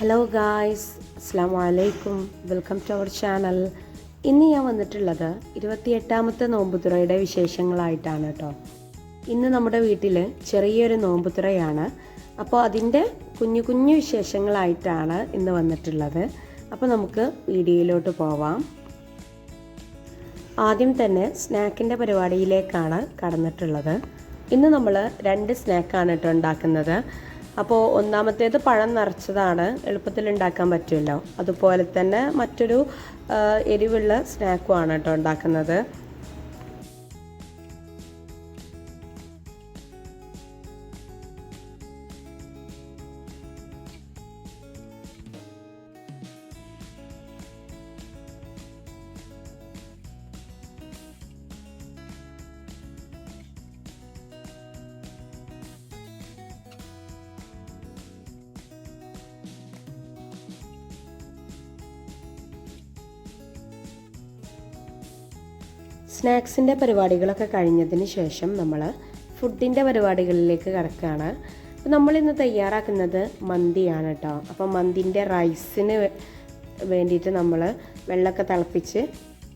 Hello guys അസ്സാം വലൈക്കും welcome to our channel ഇന്ന് ഞാൻ വന്നിട്ടുള്ളത് ഇരുപത്തിയെട്ടാമത്തെ നോമ്പുതുറയുടെ വിശേഷങ്ങളായിട്ടാണ് കേട്ടോ. ഇന്ന് നമ്മുടെ വീട്ടിൽ ചെറിയൊരു നോമ്പുതുറയാണ് അപ്പോൾ അതിന്റെ കുഞ്ഞു കുഞ്ഞു വിശേഷങ്ങളായിട്ടാണ് ഇന്ന് വന്നിട്ടുള്ളത്. അപ്പോൾ നമുക്ക് വീഡിയോയിലോട്ട് പോവാം. ആദ്യം തന്നെ സ്നാക്കിന്റെ പരിപാടിയിലേക്കാണ് കടന്നിട്ടുള്ളത്. ഇന്ന് നമ്മൾ രണ്ട് സ്നാക്കാണ് കേട്ടോ ഉണ്ടാക്കുന്നത്. അപ്പോൾ ഒന്നാമത്തേത് പഴം നിറച്ചതാണ്. എളുപ്പത്തിൽ ഉണ്ടാക്കാൻ പറ്റുമല്ലോ. അതുപോലെ തന്നെ മറ്റൊരു എരിവുള്ള സ്നാക്കുമാണ് കേട്ടോ ഉണ്ടാക്കുന്നത്. സ്നാക്സിന്റെ പരിപാടികളൊക്കെ കഴിഞ്ഞതിന് ശേഷം നമ്മൾ ഫുഡിന്റെ പരിപാടികളിലേക്ക് കിടക്കുകയാണ് അപ്പോൾ നമ്മളിന്ന് തയ്യാറാക്കുന്നത് മന്തിയാണ് കേട്ടോ അപ്പോൾ മന്തിന്റെ റൈസിന് വേണ്ടിയിട്ട് നമ്മൾ വെള്ളമൊക്കെ തിളപ്പിച്ച്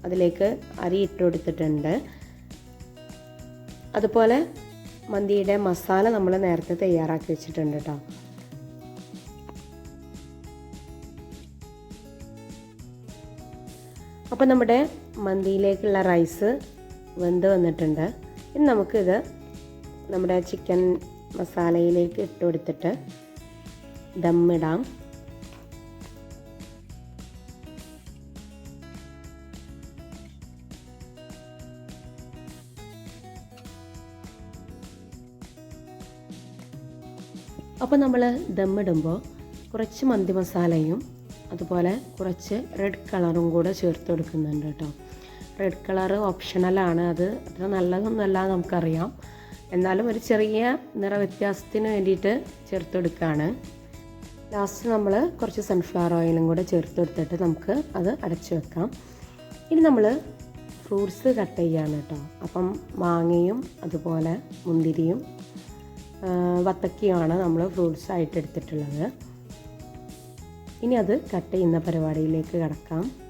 അതിലേക്ക് അരി ഇട്ട് കൊടുത്തിട്ടുണ്ട്. അതുപോലെ മന്തിയുടെ മസാല നമ്മൾ നേരത്തെ തയ്യാറാക്കി വെച്ചിട്ടുണ്ട് കേട്ടോ അപ്പോൾ നമ്മുടെ മന്തിയിലേക്കുള്ള റൈസ് വെന്ത് വന്നിട്ടുണ്ട്. ഇനി നമുക്കിത് നമ്മുടെ ചിക്കൻ മസാലയിലേക്ക് ഇട്ട് കൊടുത്തിട്ട് ദമ്മിടാം അപ്പോൾ നമ്മൾ ദമ്മിടുമ്പോൾ കുറച്ച് മന്തി മസാലയും അതുപോലെ കുറച്ച് റെഡ് കളറും കൂടെ ചേർത്ത് കൊടുക്കുന്നുണ്ട് കേട്ടോ. റെഡ് കളർ ഓപ്ഷണലാണ് അത് അത്ര നല്ലതൊന്നുമല്ല നമുക്കറിയാം. എന്നാലും ഒരു ചെറിയ നിറവ്യത്യാസത്തിന് വേണ്ടിയിട്ട് ചേർത്ത് കൊടുക്കുകയാണ് ലാസ്റ്റ് നമ്മൾ കുറച്ച് സൺഫ്ലവർ ഓയിലും കൂടെ ചേർത്ത് കൊടുത്തിട്ട് നമുക്ക് അത് അടച്ചു വെക്കാം. ഇനി നമ്മൾ ഫ്രൂട്ട്സ് കട്ട് ചെയ്യാണ് കേട്ടോ. അപ്പം മാങ്ങയും അതുപോലെ മുന്തിരിയും വത്തക്കയുമാണ് നമ്മൾ ഫ്രൂട്ട്സ് ആയിട്ട് എടുത്തിട്ടുള്ളത്. ഇനി അത് കട്ട് ചെയ്യുന്ന പരിപാടിയിലേക്ക് കടക്കാം.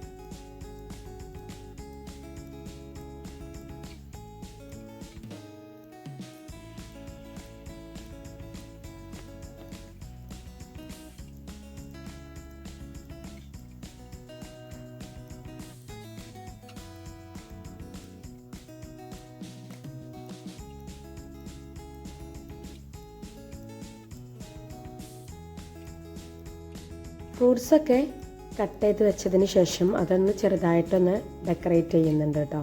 ഫ്രൂട്ട്സൊക്കെ കട്ട് ചെയ്ത് വെച്ചതിന് ശേഷം അതൊന്ന് ചെറുതായിട്ടൊന്ന് ഡെക്കറേറ്റ് ചെയ്യുന്നുണ്ട് കേട്ടോ.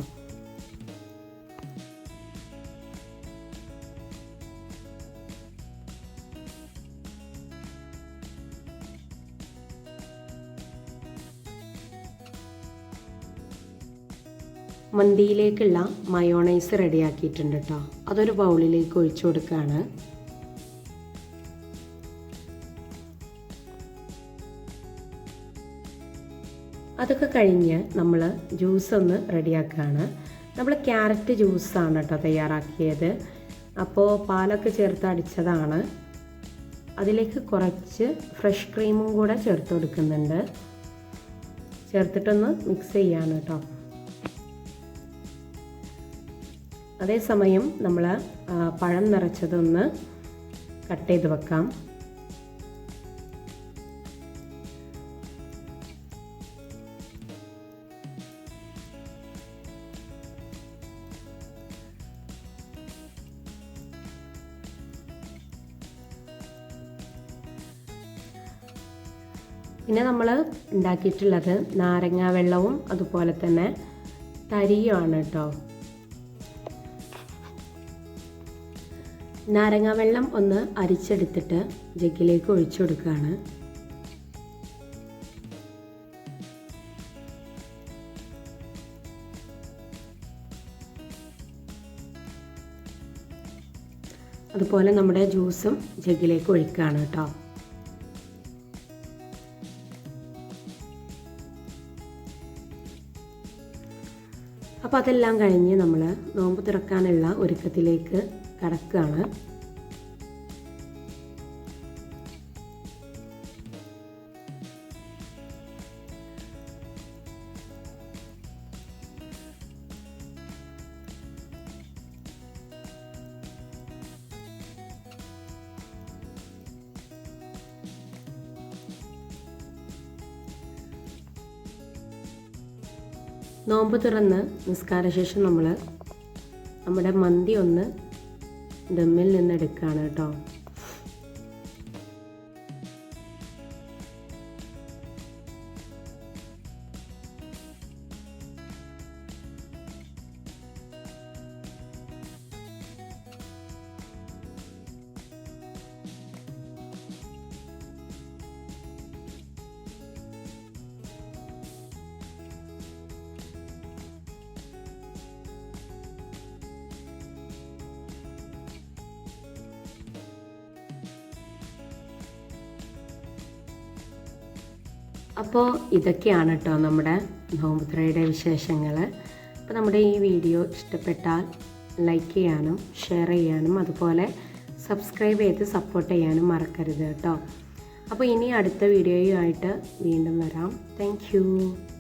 മന്തിയിലേക്കുള്ള മയോണൈസ് റെഡിയാക്കിയിട്ടുണ്ട് കേട്ടോ. അതൊരു ബൗളിലേക്ക് ഒഴിച്ചു കൊടുക്കുകയാണ്. അതൊക്കെ കഴിഞ്ഞ് നമ്മൾ ജ്യൂസ് ഒന്ന് റെഡിയാക്കുകയാണ് നമ്മൾ ക്യാരറ്റ് ജ്യൂസാണ് കേട്ടോ തയ്യാറാക്കിയത്. അപ്പോൾ പാലൊക്കെ ചേർത്ത് അടിച്ചതാണ്. അതിലേക്ക് കുറച്ച് ഫ്രഷ് ക്രീമും കൂടെ ചേർത്ത് കൊടുക്കുന്നുണ്ട്. ചേർത്തിട്ടൊന്ന് മിക്സ് ചെയ്യാണ് കേട്ടോ. അതേസമയം നമ്മൾ പഴം നിറച്ചതൊന്ന് കട്ട് ചെയ്ത് വെക്കാം. പിന്നെ നമ്മൾ ഉണ്ടാക്കിയിട്ടുള്ളത് നാരങ്ങ വെള്ളവും അതുപോലെ തന്നെ തരിയുമാണ് കേട്ടോ. നാരങ്ങ വെള്ളം ഒന്ന് അരിച്ചെടുത്തിട്ട് ജഗ്ഗിലേക്ക് ഒഴിച്ചു കൊടുക്കുകയാണ്. അതുപോലെ നമ്മുടെ ജ്യൂസും ജഗ്ഗിലേക്ക് ഒഴിക്കുകയാണ് കേട്ടോ. അപ്പോൾ അതെല്ലാം കഴിഞ്ഞ് നമ്മൾ നോമ്പ് തുറക്കാനുള്ള ഒരുക്കത്തിലേക്ക് കടക്കുകയാണ്. നോമ്പ് തുറന്ന് നിസ്കാരശേഷം നമ്മൾ നമ്മുടെ മന്തി ഒന്ന് ദമ്മിൽ നിന്ന് എടുക്കുകയാണ് കേട്ടോ. അപ്പോൾ ഇതൊക്കെയാണ് കേട്ടോ നമ്മുടെ നോമ്പുത്രയുടെ വിശേഷങ്ങൾ അപ്പോൾ നമ്മുടെ ഈ വീഡിയോ ഇഷ്ടപ്പെട്ടാൽ ലൈക്ക് ചെയ്യാനും ഷെയർ ചെയ്യാനും അതുപോലെ സബ്സ്ക്രൈബ് ചെയ്ത് സപ്പോർട്ട് ചെയ്യാനും മറക്കരുത് കേട്ടോ അപ്പോൾ ഇനി അടുത്ത വീഡിയോയുമായിട്ട് വീണ്ടും വരാം. താങ്ക്